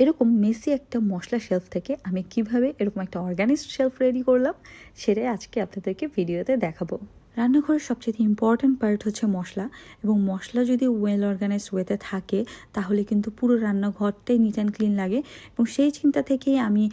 এরকম মেসি একটা মশলা শেলফ থেকে আমি কীভাবে এরকম একটা অর্গানিক শেলফ রেডি করলাম, সেটাই আজকে আপনাদেরকে ভিডিওতে দেখাবো। রান্নাঘরের সবচেয়ে ইম্পর্ট্যান্ট পার্ট হচ্ছে মশলা, এবং মশলা যদি ওয়েল অর্গানাইজ ওয়েতে থাকে, তাহলে কিন্তু পুরো রান্নাঘরটাই নিট অ্যান্ড ক্লিন লাগে, এবং সেই চিন্তা থেকেই আমি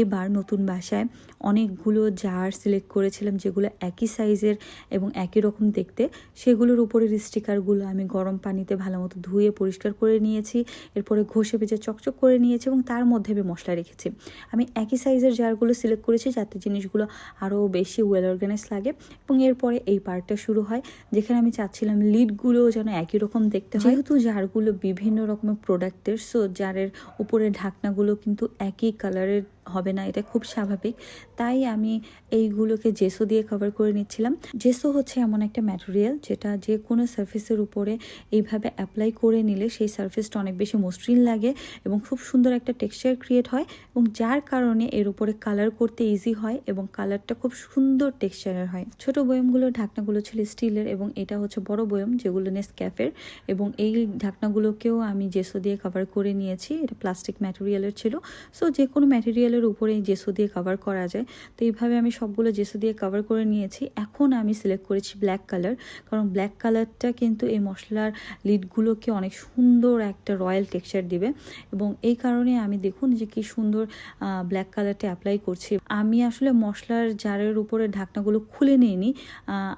এবার নতুন বাসায় অনেকগুলো জার সিলেক্ট করেছিলাম, যেগুলো একই সাইজের এবং একই রকম দেখতে। সেগুলোর উপরের স্টিকারগুলো আমি গরম পানিতে ভালো মতো ধুয়ে পরিষ্কার করে নিয়েছি, এরপরে ঘষে ভেজে চকচক করে নিয়েছি এবং তার মধ্যে আমি মশলা রেখেছি। আমি একই সাইজের জারগুলো সিলেক্ট করেছি, যাতে জিনিসগুলো আরও বেশি ওয়েল অর্গানাইজ লাগে। এবং এরপরে এই পার্টটা শুরু হয়, যেখানে আমি চাচ্ছিলাম লিডগুলো যেন একই রকম দেখতে হয়। যেহেতু জারগুলো বিভিন্ন রকমের প্রোডাক্টের সো জারের উপরে ঢাকনাগুলো কিন্তু একই কালারের হবে না, এটা খুব স্বাভাবিক। তাই আমি এইগুলোকে জেসো দিয়ে কভার করে নিচ্ছিলাম। জেসো হচ্ছে এমন একটা ম্যাটেরিয়াল যেটা যে কোনো সার্ফেসের উপরে এইভাবে অ্যাপ্লাই করে নিলে সেই সার্ফেসটা অনেক বেশি মসৃণ লাগে এবং খুব সুন্দর একটা টেক্সচার ক্রিয়েট হয় এবং যার কারণে এর উপরে কালার করতে ইজি হয় এবং কালারটা খুব সুন্দর টেক্সচারের হয়। ছোট বয়মগুলোর ঢাকনাগুলো ছিল স্টিলের এবং এটা হচ্ছে বড় বয়ম যেগুলো নেস ক্যাফের এবং এই ঢাকনাগুলোকেও আমি জেসো দিয়ে কভার করে নিয়েছি। এটা প্লাস্টিক ম্যাটেরিয়ালের ছিল। সো যে কোনো ম্যাটেরিয়ালের উপরে জেসো দিয়ে কভার করা যায়। তো এইভাবে আমি সবগুলো জেসো দিয়ে কভার করে নিয়েছি। এখন আমি সিলেক্ট করেছি ব্ল্যাক কালার কারণ ব্ল্যাক কালারটা কিন্তু এই মশলার লিডগুলোকে অনেক সুন্দর একটা রয়্যাল টেক্সচার দিবে। এবং এই কারণে আমি দেখুন যে কি সুন্দর ব্ল্যাক কালারটা অ্যাপ্লাই করছি। আমি আসলে মশলার জারের উপরে ঢাকনাগুলো খুলে নিইনি।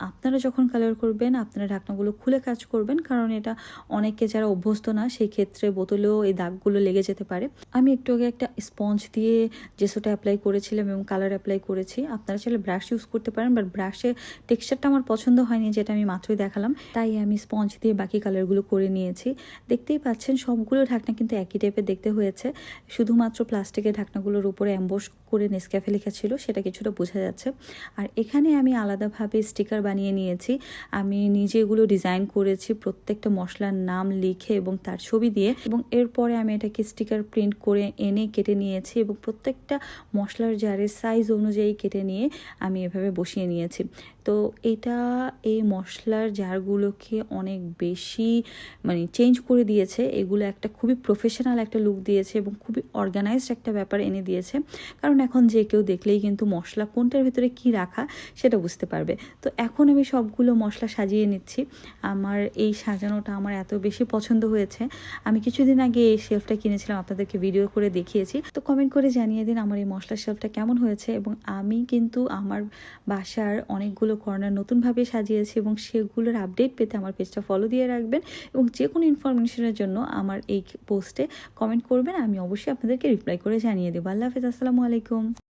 আপনারা যখন কালার করবেন, আপনারা ঢাকনাগুলো খুলে কাজ করবেন, কারণ এটা অনেকে যারা অভ্যস্ত না, সেই ক্ষেত্রে বোতলেও এই দাগগুলো লেগে যেতে পারে। আমি একটু আগে একটা স্পঞ্জ দিয়ে জেসোটা অ্যাপ্লাই করেছিলাম এবং কালার অ্যাপ্লাই করেছি। আপনারা চাইলে ব্রাশ ইউজ করতে পারেন বাট ব্রাশে টেক্সচারটা আমার পছন্দ হয়নি, যেটা আমি মাত্রই দেখালাম। তাই আমি স্পঞ্জ দিয়ে বাকি কালারগুলো করে নিয়েছি। দেখতেই পাচ্ছেন, সবগুলো ঢাকনা কিন্তু একই টাইপের দেখতে হয়েছে। শুধুমাত্র প্লাস্টিকের ঢাকনাগুলোর উপরে অ্যাম্বোস করে নেসক্যাফে লেখা ছিল, সেটা কিছুটা বোঝা যাচ্ছে। আর এখানে আমি আলাদাভাবে স্টিকার বানিয়ে নিয়েছি। আমি নিজে এগুলো ডিজাইন করেছি, প্রত্যেকটা মশলার নাম লিখে এবং তার ছবি দিয়ে। এবং এরপরে আমি এটাকে স্টিকার প্রিন্ট করে এনে কেটে নিয়েছি এবং প্রত্যেকটা মশলার জারের সাইজ অনুযায়ী কেটে নিয়ে আমি এভাবে বসিয়ে নিয়েছি। তো এটা এই মশলার জারগুলোকে অনেক বেশি মানে চেঞ্জ করে দিয়েছে। এগুলো একটা খুবই প্রফেশনাল একটা লুক দিয়েছে এবং খুবই অর্গানাইজড একটা ব্যাপার এনে দিয়েছে। কারণ এখন যে কেউ দেখলেই কিন্তু মশলা কোনটার ভিতরে কি রাখা সেটা বুঝতে পারবে। তো এখন আমি সবগুলো মশলা সাজিয়ে নিচ্ছি। আমার এই সাজানোটা আমার এত বেশি পছন্দ হয়েছে। আমি কিছুদিন আগে এই শেলফটা কিনেছিলাম, আপনাদেরকে ভিডিও করে দেখিয়েছি। তো কমেন্ট করে জানিয়ে দিন আমার এই মশলার শেলফটা কেমন হয়েছে এবং আমি কিন্তু আমার বাসার অনেকগুলো কর্নার নতুনভাবে সাজিয়েছি এবং সেগুলোর আপডেট পেতে আমার পেজটা ফলো দিয়ে রাখবেন এবং যে কোনো ইনফরমেশনের জন্য আমার এই পোস্টে কমেন্ট করবেন, আমি অবশ্যই আপনাদেরকে রিপ্লাই করে জানিয়ে দেবো। আল্লাহ হাফিজ, আসসালামু আলাইকুম।